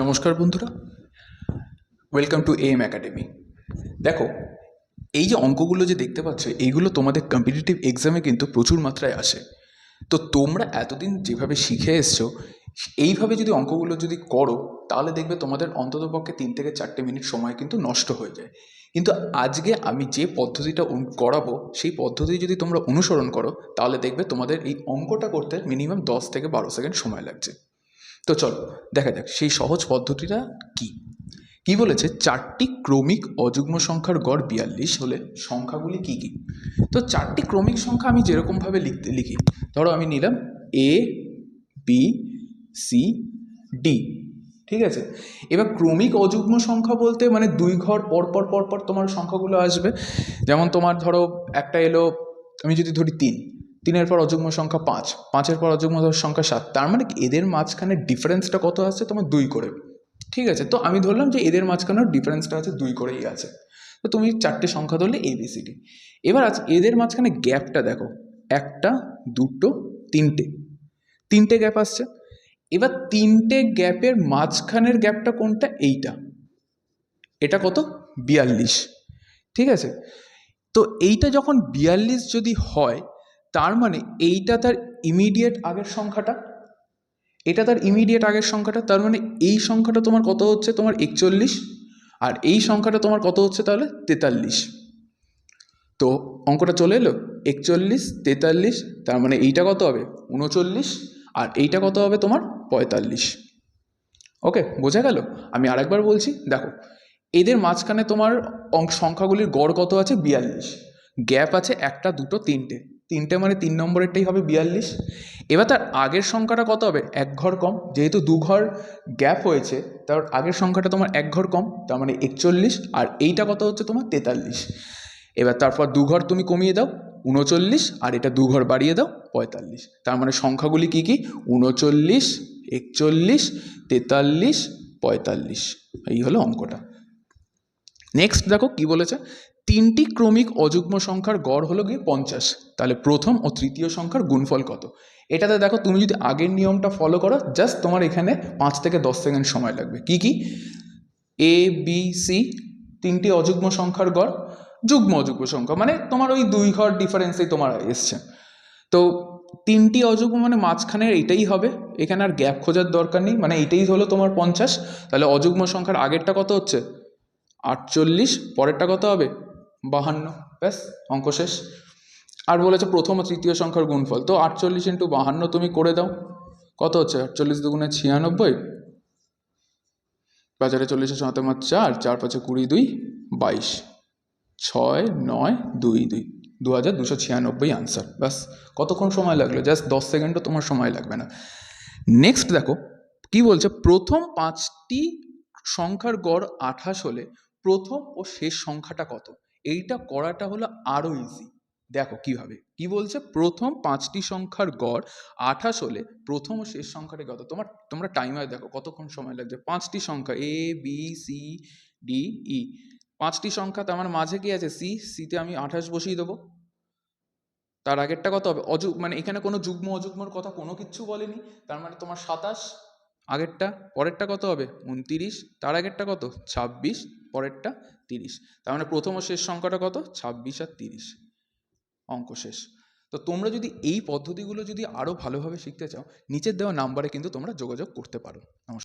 নমস্কার বন্ধুরা। Welcome to M academy দেখো, এই যে অঙ্কগুলো যে দেখতে পাচ্ছ, এইগুলো তোমাদের কম্পিটিটিভ এক্সামে কিন্তু প্রচুর মাত্রায় আসে। তো তোমরা এতদিন যেভাবে শিখে এসছো, এইভাবে যদি অঙ্কগুলো যদি করো, তাহলে দেখবে তোমাদের অন্ততপক্ষে তিন থেকে চারটে মিনিট সময় কিন্তু নষ্ট হয়ে যায়। কিন্তু আজকে আমি যে পদ্ধতিটা করাবো, সেই পদ্ধতি যদি তোমরা অনুসরণ করো, তাহলে দেখবে তোমাদের এই অঙ্কটা করতে মিনিমাম দশ থেকে বারো সেকেন্ড সময় লাগছে। তো চলো, দেখা যাক, সেই সহজ পদ্ধতিটা কি? কি বলেছে? চারটি ক্রমিক অযুগ্ম সংখ্যার গড় বিয়াল্লিশ হলে সংখ্যাগুলি কি কি? তো চারটি ক্রমিক সংখ্যা আমি যেরকমভাবে লিখতে, লিখি, ধরো আমি নিলাম এ বি সি ডি ঠিক আছে? এবার ক্রমিক অযুগ্ম সংখ্যা বলতে মানে দুই ঘর পর পর পর পর তোমার সংখ্যাগুলো আসবে। যেমন তোমার ধরো একটা এলো, আমি যদি ধরি তিন তিনের পর অযুগ্ম সংখ্যা পাঁচ, পাঁচের পর অযুগ্ম সংখ্যা সাত। তার মানে এদের মাঝখানে ডিফারেন্সটা কত আসছে? তোমার দুই করে। ঠিক আছে? তো আমি ধরলাম যে এদের মাঝখানেও ডিফারেন্সটা আছে দুই করেই আছে। তো তুমি চারটে সংখ্যা ধরলে এ বি সি এবার আজ এদের মাঝখানে গ্যাপটা দেখো। একটা, দুটো, তিনটে। তিনটে গ্যাপ আসছে। এবার তিনটে গ্যাপের মাঝখানের গ্যাপটা কোনটা? এইটা। এটা কত? বিয়াল্লিশ। ঠিক আছে? তো এইটা যখন বিয়াল্লিশ যদি হয় তার মানে এইটা তার ইমিডিয়েট আগের সংখ্যাটা? এটা তার ইমিডিয়েট আগের সংখ্যাটা? তার মানে এই সংখ্যাটা তোমার কত হচ্ছে? তোমার একচল্লিশ। আর এই সংখ্যাটা তোমার কত হচ্ছে তাহলে? তেতাল্লিশ। তো অঙ্কটা চলে এলো? একচল্লিশ, তেতাল্লিশ, তার মানে এইটা কত হবে? উনচল্লিশ। আর এইটা কত হবে তোমার? পঁয়তাল্লিশ। ওকে, বোঝা গেল? আমি আরেকবার বলছি, দেখো, এদের মাঝখানে তোমার সংখ্যাগুলির গড় কত আছে? বিয়াল্লিশ। গ্যাপ আছে একটা, দুটো, তিনটে। তিনটে মানে তিন নম্বরেরটাই হবে বিয়াল্লিশ। এবার তার আগের সংখ্যাটা কত হবে? এক ঘর কম। যেহেতু দু ঘর গ্যাপ হয়েছে, তার আগের সংখ্যাটা তোমার এক ঘর কম, তার মানে একচল্লিশ, আর এইটা কত হচ্ছে তোমার তেতাল্লিশ। এবার তারপর দু ঘর তুমি কমিয়ে দাও, উনচল্লিশ, আর এটা দু ঘর বাড়িয়ে দাও, পঁয়তাল্লিশ। তার মানে সংখ্যাগুলি কি কি? উনচল্লিশ, একচল্লিশ, তেতাল্লিশ, পঁয়তাল্লিশ। এই হলো অঙ্কটা। নেক্সট দেখো কি বলেছে? তিনটি ক্রমিক অযুগ্ম সংখ্যার গড় হলো গিয়ে পঞ্চাশ। তাহলে প্রথম ও তৃতীয় সংখ্যার গুণফল কত? এটাতে দেখো তুমি যদি আগের নিয়মটা ফলো করো জাস্ট তোমার এখানে পাঁচ থেকে দশ সেকেন্ড সময় লাগবে। কি কি? এ বি সি তিনটি অযুগ্ম সংখ্যার গড়, যুগ্ম অযুগ্ম সংখ্যা মানে তোমার ওই দুই ঘর ডিফারেন্সেই তোমার এসছে। তো তিনটি অযুগ্ম মানে মাঝখানে এটাই হবে, এখানে আর গ্যাপ খোঁজার দরকার নেই মানে এইটাই হলো তোমার পঞ্চাশ। তাহলে অযুগ্ম সংখ্যার আগেরটা কত হচ্ছে? আটচল্লিশ, পরেরটা কত হবে? বাহান্ন, ব্যাস, অঙ্ক শেষ। আর বলেছে প্রথম ও তৃতীয় সংখ্যার গুণফল। তো আটচল্লিশ ইন্টু বাহান্ন তুমি করে দাও। কত হচ্ছে? আটচল্লিশ দুগুণে ছিয়ানব্বই। বাজারে চল্লিশে ছতে মার চার চার পাঁচে কুড়ি দুই, বাইশ। ছয়, নয়, দুই দুই। দু হাজার দুশো ছিয়ানব্বই আনসার ব্যাস, কতক্ষণ সময় লাগল? জাস্ট দশ সেকেন্ডও তোমার সময় লাগবে না। নেক্সট দেখো, কি বলছে? প্রথম পাঁচটি সংখ্যার গড় আঠাশ হলে প্রথম ও শেষ সংখ্যাটা কত? এইটা করাটা হলো আরও ইজি দেখো কীভাবে। কি বলছে? প্রথম পাঁচটি সংখ্যার গড়, আঠাশ হলে প্রথম ও শেষ সংখ্যাটা কত? তোমার, তোমরা টাইমার দেখো কতক্ষণ সময় লাগছে। পাঁচটি সংখ্যা A B C D E পাঁচটি সংখ্যা তার মানে মাঝে কি আছে? সি সিতে আমি আঠাশ বসিয়ে দেবো। তার আগেরটা কত হবে? অযুগ মানে এখানে কোনো যুগ্ম অযুগ্মর কথা কোনো কিচ্ছু বলেনি। তার মানে তোমার সাতাশ। আগেরটা, পরেরটা কত হবে? উনতিরিশ। তার আগেরটা কত? ছাব্বিশ। পরেরটা তিরিশ। তার মানে প্রথম ও শেষ সংখ্যাটা কত? ছাব্বিশ আর তিরিশ। অঙ্ক শেষ। তো তোমরা যদি এই পদ্ধতিগুলো যদি আরও ভালোভাবে শিখতে চাও, নিচের দেওয়া নাম্বারে কিন্তু তোমরা যোগাযোগ করতে পারো। নমস্কার।